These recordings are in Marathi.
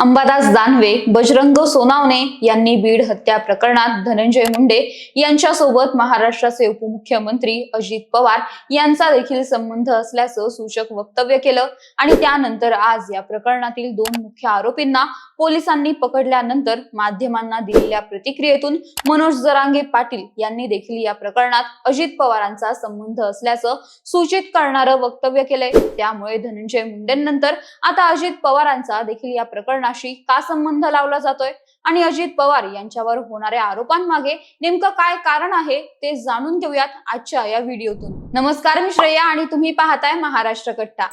अंबादास दानवे बजरंग सोनावणे यांनी बीड हत्या प्रकरणात धनंजय मुंडे यांच्यासोबत महाराष्ट्राचे उपमुख्यमंत्री अजित पवार यांचा देखील संबंध असल्याचं सूचक वक्तव्य केलं आणि त्यानंतर आज या प्रकरणातील दोन मुख्य आरोपींना पोलिसांनी पकडल्यानंतर माध्यमांना दिलेल्या प्रतिक्रियेतून मनोज जरांगे पाटील यांनी देखील या प्रकरणात अजित पवारांचा संबंध असल्याचं सूचित करणारं वक्तव्य केलंय. त्यामुळे धनंजय मुंडेंनंतर आता अजित पवारांचा देखील या प्रकरणात प्रकरणाशी का संबंध लावला जातोय? आणि अजित पवार यांच्यावर होणाऱ्या आरोपांमागे नेमकं काय कारण आहे ते जाणून घेऊयात आजच्या या व्हिडिओतून. नमस्कार मी श्रेया आणि तुम्ही पाहताय महाराष्ट्र कट्टा.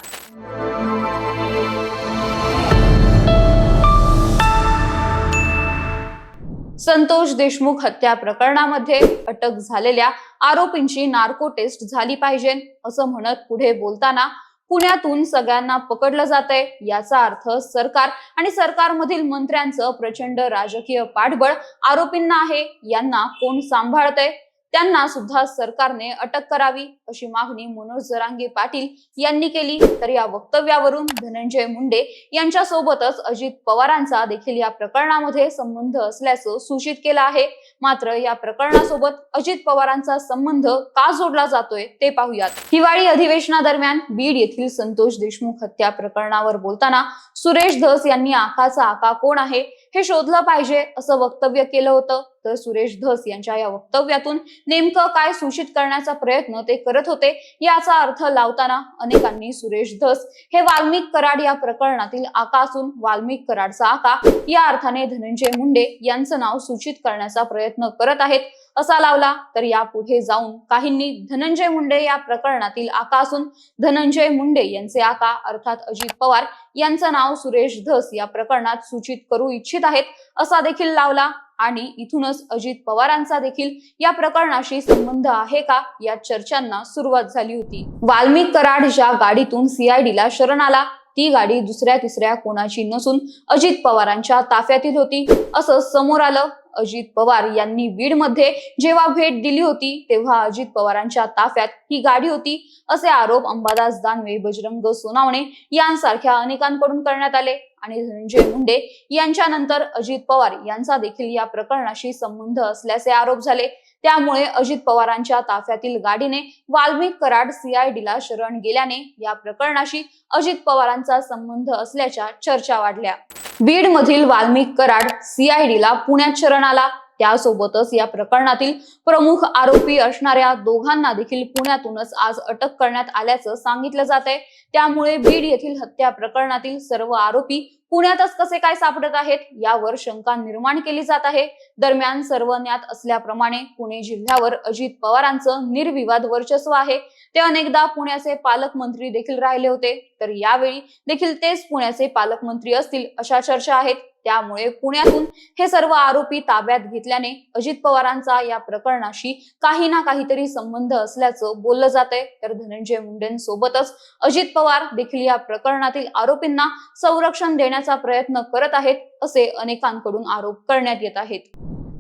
संतोष देशमुख हत्या प्रकरणामध्ये अटक झालेल्या आरोपींची नार्को टेस्ट झाली पाहिजे असं म्हणत पुढे बोलताना पुण्यातून सगळ्यांना पकडलं जातंय याचा अर्थ सरकार आणि सरकारमधील मंत्र्यांचं प्रचंड राजकीय पाठबळ आरोपींना आहे यांना कोण सांभाळतंय? त्यांना सुद्धा सरकारने अटक करावी अशी मागणी मनोज जरांगे पाटील यांनी केली. तर या वक्तव्यावरून धनंजय मुंडे यांच्या सोबतच अजित पवारांचा देखील या प्रकरणामध्ये संबंध असल्याचं सूचित केलं आहे. मात्र या प्रकरणासोबत अजित पवारांचा संबंध का जोडला जातोय ते पाहूयात. हिवाळी अधिवेशनादरम्यान बीड येथील संतोष देशमुख हत्या प्रकरणावर बोलताना सुरेश धस यांनी आकाचा आका कोण आहे हे शोधलं पाहिजे असं वक्तव्य केलं होतं. डॉक्टर सुरेश धस यांच्या या वक्तव्यातून नेमकं काय सूचित करण्याचा प्रयत्न ते करत होते याचा अर्थ लावताना अनेकांनी सुरेश धस हे वाल्मिक कराड या प्रकरणातील आका असून वाल्मिक कराडचा आका या अर्थाने धनंजय मुंडे यांचं नाव सूचित करण्याचा प्रयत्न करत आहेत असा लावला तर यापुढे जाऊन काहींनी धनंजय मुंडे या प्रकरणातील आका असून धनंजय मुंडे यांचे आका अर्थात अजित पवार यांचं नाव सुरेश धस या प्रकरणात सूचित करू इच्छित आहेत असा देखील लावला आणि इथूनच अजित पवारांचा देखील या प्रकरणाशी संबंध आहे का या चर्चांना सुरुवात झाली होती. वाल्मिक कराड ज्या गाडीतून सीआयडीला शरण आला ती गाडी दुसऱ्या तिसऱ्या कोणाची नसून अजित पवारांच्या ताफ्यातील होती. असं समोर आलं अजित पवार यांनी बीडमध्ये जेव्हा भेट दिली होती तेव्हा अजित पवारांच्या ताफ्यात ही गाडी होती असे आरोप अंबादास दानवे बजरंग सोनावणे यांसारख्या अनेकांकडून करण्यात आले. आणि धनंजय मुंडे यांच्यानंतर अजित पवार यांचा देखील या प्रकरणाशी संबंध असल्याचे आरोप झाले. त्यामुळे अजित पवारांच्या ताफ्यातील गाडीने वाल्मिक कराड सीआयडीला शरण गेल्याने या प्रकरणाशी अजित पवारांचा संबंध असल्याच्या चर्चा वाढल्या. बीड मधील वाल्मिक कराड सीआयडीला पुण्यात शरण आला. त्यासोबतच या प्रकरणातील प्रमुख आरोपी असणाऱ्या दोघांना देखील पुण्यातूनच आज अटक करण्यात आल्याचं सांगितलं जात आहे त्यामुळे बीड येथील हत्या प्रकरणातील सर्व आरोपी पुण्यातच कसे काय सापडत आहेत यावर शंका निर्माण केली जात आहे. दरम्यान सर्व ज्ञात असल्याप्रमाणे पुणे जिल्ह्यावर अजित पवारांचं निर्विवाद वर्चस्व आहे. ते अनेकदा पुण्याचे पालकमंत्री देखील राहिले होते. तर यावेळी देखील तेच पुण्याचे पालकमंत्री असतील अशा चर्चा आहेत. त्यामुळे पुण्यातून हे सर्व आरोपी ताब्यात घेतल्याने अजित पवारांचा या प्रकरणाशी काही ना काहीतरी संबंध असल्याचं बोललं जात आहे तर धनंजय मुंडेंसोबतच अजित पवार देखील या प्रकरणातील आरोपींना संरक्षण देण्याचा प्रयत्न करत आहेत असे अनेकांकडून आरोप करण्यात येत आहेत.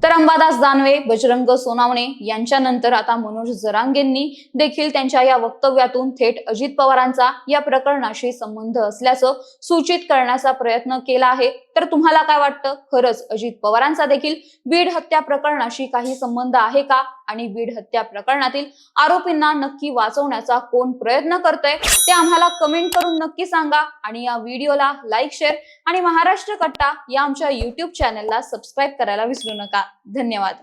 तर अंबादास दानवे बजरंग सोनावणे यांच्यानंतर आता मनोज जरांगेंनी देखील त्यांच्या या वक्तव्यातून थेट अजित पवारांचा या प्रकरणाशी संबंध असल्याचं सूचित करण्याचा प्रयत्न केला आहे. तर तुम्हाला काय वाटतं? खरंच अजित पवारांचा देखील बीड हत्या प्रकरणाशी काही संबंध आहे का? आणि बीड हत्या प्रकरणातील आरोपींना नक्की वाचवण्याचा कोण प्रयत्न करतोय ते आम्हाला कमेंट करून नक्की सांगा. आणि या व्हिडिओला लाईक शेअर आणि महाराष्ट्र कट्टा या आमच्या युट्यूब चॅनलला सबस्क्राईब करायला विसरू नका. धन्यवाद.